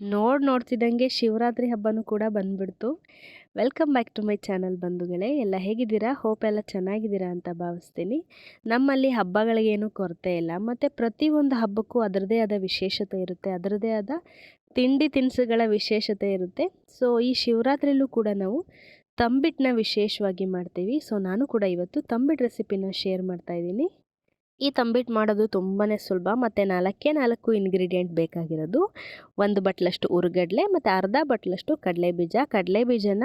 ನೋಡ್ ನೋಡ್ತಿದ್ದಂಗೆ ಶಿವರಾತ್ರಿ ಹಬ್ಬನೂ ಕೂಡ ಬಂದ್ಬಿಡ್ತು. Welcome back to my channel ಬಂಧುಗಳೇ. ಎಲ್ಲ ಹೇಗಿದ್ದೀರಾ? ಹೋಪ್ ಎಲ್ಲ ಚೆನ್ನಾಗಿದ್ದೀರಾ ಅಂತ ಭಾವಿಸ್ತೀನಿ. ನಮ್ಮಲ್ಲಿ ಹಬ್ಬಗಳಿಗೇನು ಕೊರತೆ ಇಲ್ಲ. ಮತ್ತು ಪ್ರತಿಯೊಂದು ಹಬ್ಬಕ್ಕೂ ಅದರದೇ ಆದ ವಿಶೇಷತೆ ಇರುತ್ತೆ. ಅದರದೇ ಆದ ತಿಂಡಿ ತಿನಿಸುಗಳ ವಿಶೇಷತೆ ಇರುತ್ತೆ. ಸೊ ಈ ಶಿವರಾತ್ರಿಯಲ್ಲೂ ಕೂಡ ನಾವು ತಂಬಿಟ್ಟನ್ನ ವಿಶೇಷವಾಗಿ ಮಾಡ್ತೀವಿ. ಸೊ ನಾನು ಕೂಡ ಇವತ್ತು ತಂಬಿಟ್ಟು ರೆಸಿಪಿನ ಶೇರ್ ಮಾಡ್ತಾ ಇದ್ದೀನಿ. ಈ ತಂಬಿಟ್ಟು ಮಾಡೋದು ತುಂಬಾ ಸುಲಭ. ಮತ್ತು ನಾಲ್ಕೇ ನಾಲ್ಕು ಇಂಗ್ರೀಡಿಯೆಂಟ್ ಬೇಕಾಗಿರೋದು. ಒಂದು ಬಟ್ಲಷ್ಟು ಉರುಗಡ್ಲೆ, ಮತ್ತು ಅರ್ಧ ಬಟ್ಲಷ್ಟು ಕಡಲೆ ಬೀಜ ಕಡಲೆ ಬೀಜನ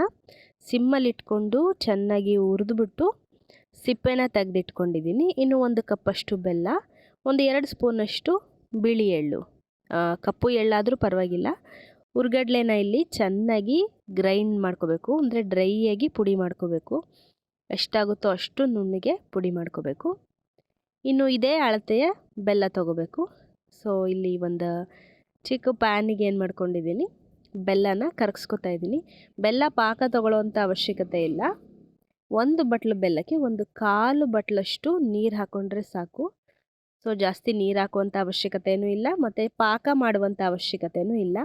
ಸಿಮ್ಮಲ್ಲಿಟ್ಕೊಂಡು ಚೆನ್ನಾಗಿ ಹುರಿದ್ಬಿಟ್ಟು ಸಿಪ್ಪೆನ ತೆಗೆದಿಟ್ಕೊಂಡಿದ್ದೀನಿ. ಇನ್ನು ಒಂದು ಕಪ್ಪಷ್ಟು ಬೆಲ್ಲ, ಒಂದು ಎರಡು ಸ್ಪೂನಷ್ಟು ಬಿಳಿ ಎಳ್ಳು. ಕಪ್ಪು ಎಳ್ಳಾದರೂ ಪರವಾಗಿಲ್ಲ. ಉರ್ಗಡ್ಲೆನ ಇಲ್ಲಿ ಚೆನ್ನಾಗಿ ಗ್ರೈಂಡ್ ಮಾಡ್ಕೋಬೇಕು. ಅಂದರೆ ಡ್ರೈಯಾಗಿ ಪುಡಿ ಮಾಡ್ಕೋಬೇಕು. ಎಷ್ಟಾಗುತ್ತೋ ಅಷ್ಟು ನುಣ್ಣಗೆ ಪುಡಿ ಮಾಡ್ಕೋಬೇಕು. ಇನ್ನು ಇದೇ ಅಳತೆಯ ಬೆಲ್ಲ ತೊಗೋಬೇಕು. ಸೊ ಇಲ್ಲಿ ಒಂದು ಚಿಕ್ಕ ಪ್ಯಾನಿಗೆ ಏನು ಮಾಡ್ಕೊಂಡಿದ್ದೀನಿ? ಬೆಲ್ಲನ ಕರಗಿಸ್ಕೊತಾ ಇದ್ದೀನಿ. ಬೆಲ್ಲ ಪಾಕ ತಗೊಳ್ಳೋವಂಥ ಅವಶ್ಯಕತೆ ಇಲ್ಲ. ಒಂದು ಬಟ್ಲು ಬೆಲ್ಲಕ್ಕೆ ಒಂದು ಕಾಲು ಬಟ್ಲಷ್ಟು ನೀರು ಹಾಕ್ಕೊಂಡ್ರೆ ಸಾಕು. ಸೊ ಜಾಸ್ತಿ ನೀರು ಹಾಕುವಂಥ ಅವಶ್ಯಕತೆಯೂ ಇಲ್ಲ, ಮತ್ತು ಪಾಕ ಮಾಡುವಂಥ ಅವಶ್ಯಕತೆಯೂ ಇಲ್ಲ.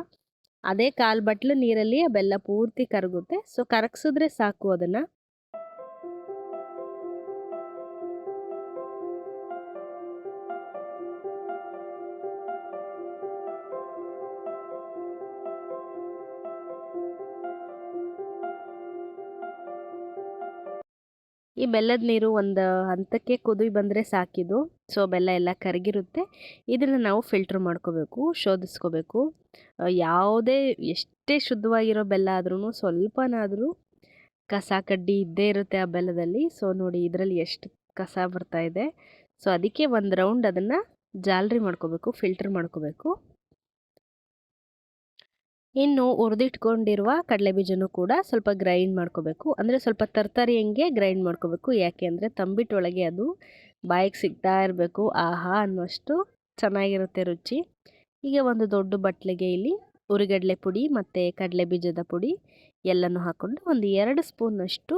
ಅದೇ ಕಾಲು ಬಟ್ಲು ನೀರಲ್ಲಿ ಬೆಲ್ಲ ಪೂರ್ತಿ ಕರಗುತ್ತೆ. ಸೊ ಕರಗಿಸಿದ್ರೆ ಸಾಕು ಅದನ್ನು. ಈ ಬೆಲ್ಲದ ನೀರು ಒಂದು ಹಂತಕ್ಕೆ ಕುದಿ ಬಂದರೆ ಸಾಕಿದು ಸೊ, ಬೆಲ್ಲ ಎಲ್ಲ ಕರಗಿರುತ್ತೆ. ಇದನ್ನು ನಾವು ಫಿಲ್ಟ್ರ್ ಮಾಡ್ಕೋಬೇಕು, ಶೋಧಿಸ್ಕೋಬೇಕು. ಯಾವುದೇ ಎಷ್ಟೇ ಶುದ್ಧವಾಗಿರೋ ಬೆಲ್ಲ ಆದ್ರೂ ಸ್ವಲ್ಪನಾದರೂ ಕಸ ಕಡ್ಡಿ ಇದ್ದೇ ಇರುತ್ತೆ ಆ ಬೆಲ್ಲದಲ್ಲಿ. ಸೊ, ನೋಡಿ ಇದರಲ್ಲಿ ಎಷ್ಟು ಕಸ ಬರ್ತಾ ಇದೆ. ಸೊ, ಅದಕ್ಕೆ ಒಂದು ರೌಂಡ್ ಅದನ್ನು ಜಾಲರಿ ಮಾಡ್ಕೋಬೇಕು, ಫಿಲ್ಟ್ರ್ ಮಾಡ್ಕೋಬೇಕು. ಇನ್ನು ಹುರಿದಿಟ್ಕೊಂಡಿರುವ ಕಡಲೆ ಬೀಜನೂ ಕೂಡ ಸ್ವಲ್ಪ ಗ್ರೈಂಡ್ ಮಾಡ್ಕೋಬೇಕು. ಅಂದರೆ ಸ್ವಲ್ಪ ತರಕಾರಿ ಹಂಗೆ ಗ್ರೈಂಡ್ ಮಾಡ್ಕೋಬೇಕು. ಯಾಕೆ ಅಂದರೆ ತಂಬಿಟ್ಟೊಳಗೆ ಅದು ಬಾಯಿಗೆ ಸಿಗ್ತಾ ಇರಬೇಕು. ಆಹಾ ಅನ್ನೋಷ್ಟು ಚೆನ್ನಾಗಿರುತ್ತೆ ರುಚಿ. ಈಗ ಒಂದು ದೊಡ್ಡ ಬಟ್ಲಿಗೆ ಇಲ್ಲಿ ಉರಿಗಡಲೆ ಪುಡಿ ಮತ್ತು ಕಡಲೆ ಬೀಜದ ಪುಡಿ ಎಲ್ಲನೂ ಹಾಕ್ಕೊಂಡು ಒಂದು ಎರಡು ಸ್ಪೂನಷ್ಟು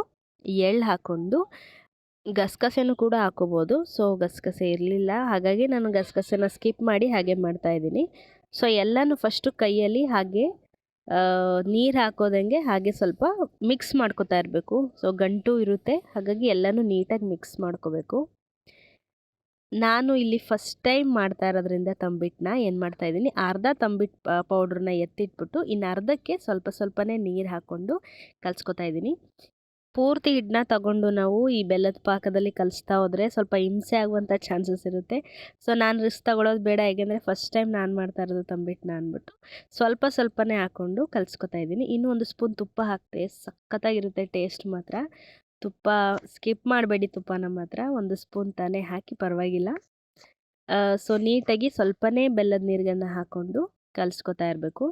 ಎಳ್ಳು ಹಾಕ್ಕೊಂಡು ಗಸಗಸೆನೂ ಕೂಡ ಹಾಕೋಬೋದು. ಸೊ ಗಸಗಸೆ ಇರಲಿಲ್ಲ. ಹಾಗಾಗಿ ನಾನು ಗಸಗಸೆನ ಸ್ಕಿಪ್ ಮಾಡಿ ಹಾಗೆ ಮಾಡ್ತಾಯಿದ್ದೀನಿ ಸೊ ಎಲ್ಲನೂ ಫಸ್ಟು ಕೈಯಲ್ಲಿ ಹಾಗೆ ನೀರು ಹಾಕೋದಂಗೆ ಹಾಗೆ ಸ್ವಲ್ಪ ಮಿಕ್ಸ್ ಮಾಡ್ಕೋತಾ ಇರಬೇಕು. ಸೊ ಗಂಟು ಇರುತ್ತೆ. ಹಾಗಾಗಿ ಎಲ್ಲನೂ ನೀಟಾಗಿ ಮಿಕ್ಸ್ ಮಾಡ್ಕೋಬೇಕು. ನಾನು ಇಲ್ಲಿ ಫಸ್ಟ್ ಟೈಮ್ ಮಾಡ್ತಾ ಇರೋದ್ರಿಂದ ತಂಬಿಟ್ಟನ್ನ ಏನು ಮಾಡ್ತಾ ಇದ್ದೀನಿ, ಅರ್ಧ ತಂಬಿಟ್ಟು ಪೌಡ್ರನ್ನ ಎತ್ತಿಟ್ಬಿಟ್ಟು ಇನ್ನು ಅರ್ಧಕ್ಕೆ ಸ್ವಲ್ಪ ಸ್ವಲ್ಪನೇ ನೀರು ಹಾಕ್ಕೊಂಡು ಕಲ್ಸ್ಕೊತಾ ಇದ್ದೀನಿ. ಪೂರ್ತಿ ಹಿಟ್ಟನ್ನ ತಗೊಂಡು ನಾವು ಈ ಬೆಲ್ಲದ ಪಾಕದಲ್ಲಿ ಕಲಿಸ್ತಾ ಹೋದರೆ ಸ್ವಲ್ಪ ಹಿಂಸೆ ಆಗುವಂಥ ಚಾನ್ಸಸ್ ಇರುತ್ತೆ. ಸೊ, ನಾನು ರಿಸ್ಕ್ ತಗೊಳ್ಳೋದು ಬೇಡ. ಹೇಗೆಂದರೆ ಫಸ್ಟ್ ಟೈಮ್ ನಾನು ಮಾಡ್ತಾ ಇರೋದು ತಂಬಿಟ್ಟನ್ನ ಅಂದ್ಬಿಟ್ಟು ಸ್ವಲ್ಪ ಸ್ವಲ್ಪನೇ ಹಾಕ್ಕೊಂಡು ಕಲಿಸ್ಕೊತಾ ಇದ್ದೀನಿ. ಇನ್ನೂ ಒಂದು ಸ್ಪೂನ್ ತುಪ್ಪ ಹಾಕ್ತೆ. ಸಖತ್ತಾಗಿರುತ್ತೆ ಟೇಸ್ಟ್ ಮಾತ್ರ. ತುಪ್ಪ ಸ್ಕಿಪ್ ಮಾಡಬೇಡಿ ತುಪ್ಪನ ಮಾತ್ರ. ಒಂದು ಸ್ಪೂನ್ ತಾನೇ ಹಾಕಿ ಪರವಾಗಿಲ್ಲ. ಸೊ, ನೀಟಾಗಿ ಸ್ವಲ್ಪನೇ ಬೆಲ್ಲದ ನೀರುಗಳನ್ನ ಹಾಕ್ಕೊಂಡು ಕಲಿಸ್ಕೊತಾ ಇರಬೇಕು.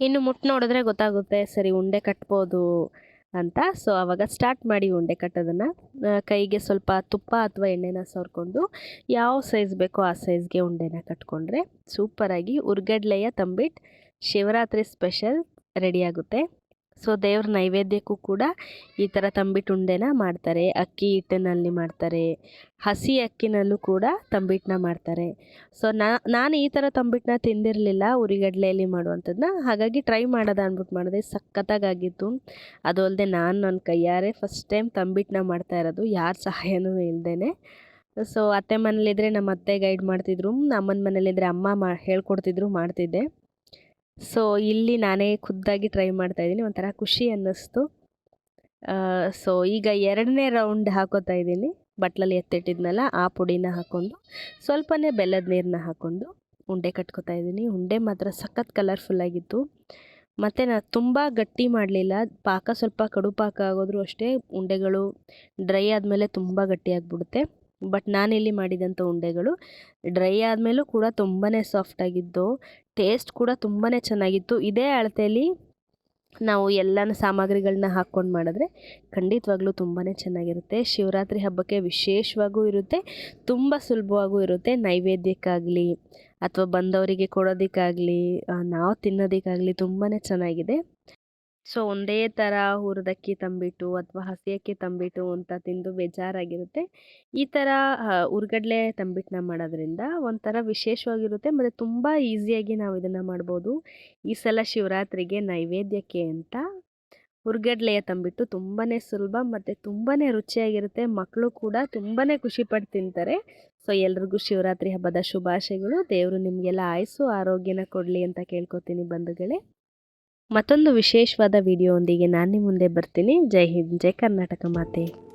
ಇನ್ನು ಮುಟ್ಟು ನೋಡಿದ್ರೆ ಗೊತ್ತಾಗುತ್ತೆ. ಸರಿ, ಉಂಡೆ ಕಟ್ಬೋದು. ಅಂತ. ಸೊ ಆವಾಗ ಸ್ಟಾರ್ಟ್ ಮಾಡಿ ಉಂಡೆ ಕಟ್ಟೋದನ್ನು ಕೈಗೆ ಸ್ವಲ್ಪ ತುಪ್ಪ ಅಥವಾ ಎಣ್ಣೆನ ಸವರ್ಕೊಂಡು ಯಾವ ಸೈಜ್ ಬೇಕೋ ಆ ಸೈಜ್ಗೆ ಉಂಡೆನ ಕಟ್ಕೊಂಡ್ರೆ ಸೂಪರಾಗಿ ಉರ್ಗಡ್ಲೆಯ ತಂಬಿಟ್ಟು ಶಿವರಾತ್ರಿ ಸ್ಪೆಷಲ್ ರೆಡಿಯಾಗುತ್ತೆ ಸೊ ದೇವ್ರ ನೈವೇದ್ಯಕ್ಕೂ ಕೂಡ ಈ ಥರ ತಂಬಿಟ್ಟು ಉಂಡೆನ ಮಾಡ್ತಾರೆ. ಅಕ್ಕಿ ಹಿಟ್ಟಿನಲ್ಲಿ ಮಾಡ್ತಾರೆ. ಹಸಿ ಅಕ್ಕಿನಲ್ಲೂ ಕೂಡ ತಂಬಿಟ್ಟನ್ನ ಮಾಡ್ತಾರೆ. ಸೊ ನಾನು ಈ ಥರ ತಂಬಿಟ್ಟನ್ನ ತಿಂದಿರಲಿಲ್ಲ ಉರಿಗಡಲೆಯಲ್ಲಿ ಮಾಡುವಂಥದ್ದನ್ನ ಹಾಗಾಗಿ ಟ್ರೈ ಮಾಡೋದ ಅಂದ್ಬಿಟ್ಟು ಮಾಡಿದೆ. ಸಖತ್ತಾಗಿತ್ತು ಅದು ಅಲ್ಲದೆ ನಾನು ನನ್ನ ಕೈಯಾರೆ ಫಸ್ಟ್ ಟೈಮ್ ತಂಬಿಟ್ಟನ್ನ ಮಾಡ್ತಾ ಇರೋದು. ಯಾರ ಸಹಾಯನೂ ಇಲ್ಲದೇ ಸೊ ಅತ್ತೆ ಮನೇಲಿದ್ರೆ ನಮ್ಮ ಅತ್ತೆ ಗೈಡ್ ಮಾಡ್ತಿದ್ರು. ಅಮ್ಮನ ಮನೇಲಿದ್ರೆ ಅಮ್ಮ ಮಾ, ಹೇಳ್ಕೊಡ್ತಿದ್ರು, ಮಾಡ್ತಿದ್ದೆ. ಸೊ ಇಲ್ಲಿ ನಾನೇ ಖುದ್ದಾಗಿ ಟ್ರೈ ಮಾಡ್ತಾ ಇದ್ದೀನಿ, ಒಂಥರ ಖುಷಿ ಅನ್ನಿಸ್ತು. ಸೊ ಈಗ ಎರಡನೇ ರೌಂಡ್ ಹಾಕೋತಾ ಇದ್ದೀನಿ. ಬಟ್ಲಲ್ಲಿ ಎತ್ತಿಟ್ಟಿದ್ನಲ್ಲ, ಆ ಪುಡಿನ ಹಾಕ್ಕೊಂಡು ಸ್ವಲ್ಪನೇ ಬೆಲ್ಲದ ನೀರನ್ನ ಹಾಕ್ಕೊಂಡು ಉಂಡೆ ಕಟ್ಕೋತಾ ಇದ್ದೀನಿ. ಉಂಡೆ ಮಾತ್ರ ಸಖತ್ ಕಲರ್ಫುಲ್ಲಾಗಿತ್ತು ಮತ್ತು ನಾನು ತುಂಬ ಗಟ್ಟಿ ಮಾಡಲಿಲ್ಲ. ಪಾಕ ಸ್ವಲ್ಪ ಕಡು ಪಾಕ ಆಗೋದ್ರೂ ಅಷ್ಟೇ ಉಂಡೆಗಳು ಡ್ರೈ ಆದಮೇಲೆ ತುಂಬ ಗಟ್ಟಿಯಾಗಿಬಿಡುತ್ತೆ ಬಟ್ ನಾನಿಲ್ಲಿ ಮಾಡಿದಂಥ ಉಂಡೆಗಳು, ಡ್ರೈ ಆದಮೇಲೂ ಕೂಡ ತುಂಬಾ ಸಾಫ್ಟಾಗಿದ್ದು ಟೇಸ್ಟ್ ಕೂಡ ತುಂಬಾ ಚೆನ್ನಾಗಿತ್ತು. ಇದೇ ಅಳತೆಯಲ್ಲಿ ನಾವು ಎಲ್ಲನ ಸಾಮಗ್ರಿಗಳನ್ನ ಹಾಕ್ಕೊಂಡು ಮಾಡಿದ್ರೆ ಖಂಡಿತವಾಗ್ಲೂ ತುಂಬಾ ಚೆನ್ನಾಗಿರುತ್ತೆ. ಶಿವರಾತ್ರಿ ಹಬ್ಬಕ್ಕೆ ವಿಶೇಷವಾಗೂ ಇರುತ್ತೆ, ತುಂಬ ಸುಲಭವಾಗೂ ಇರುತ್ತೆ. ನೈವೇದ್ಯಕ್ಕಾಗಲಿ ಅಥವಾ ಬಂದವರಿಗೆ ಕೊಡೋದಕ್ಕಾಗಲಿ ನಾವು ತಿನ್ನೋದಕ್ಕಾಗಲಿ ತುಂಬಾ ಚೆನ್ನಾಗಿದೆ. ಸೊ ಒಂದೇ ಥರ ಹುರಿದಕ್ಕಿ ತಂಬಿಟ್ಟು ಅಥವಾ ಹಸಿ ಅಕ್ಕಿ ತಂಬಿಟ್ಟು ಅಂತ ತಿಂದು ಬೇಜಾರಾಗಿರುತ್ತೆ. ಈ ಥರ ಹುರ್ಗಡ್ಲೆ ತಂಬಿಟ್ಟನ್ನ ಮಾಡೋದ್ರಿಂದ ಒಂಥರ ವಿಶೇಷವಾಗಿರುತ್ತೆ. ಮತ್ತು ತುಂಬ ಈಸಿಯಾಗಿ ನಾವು ಇದನ್ನು ಮಾಡ್ಬೋದು. ಈ ಸಲ ಶಿವರಾತ್ರಿಗೆ ನೈವೇದ್ಯಕ್ಕೆ ಅಂತ ಹುರ್ಗಡ್ಲೆಯ ತಂಬಿಟ್ಟು ತುಂಬಾ ಸುಲಭ ಮತ್ತು ತುಂಬಾ ರುಚಿಯಾಗಿರುತ್ತೆ. ಮಕ್ಕಳು ಕೂಡ ತುಂಬಾ ಖುಷಿಪಟ್ಟು ತಿಂತಾರೆ. ಸೊ ಎಲ್ರಿಗೂ ಶಿವರಾತ್ರಿ ಹಬ್ಬದ ಶುಭಾಶಯಗಳು. ದೇವರು ನಿಮಗೆಲ್ಲ ಆಯಸ್ಸು, ಆರೋಗ್ಯನ ಕೊಡಲಿ ಅಂತ ಕೇಳ್ಕೊತೀನಿ ಬಂಧುಗಳೇ. ಮತ್ತೊಂದು ವಿಶೇಷವಾದ ವಿಡಿಯೋ ಒಂದಿಗೆ ನಾನು ಮುಂದೆ ಬರ್ತೀನಿ. ಜೈ ಹಿಂದ್ ಜೈ ಕರ್ನಾಟಕ ಮಾತೆ.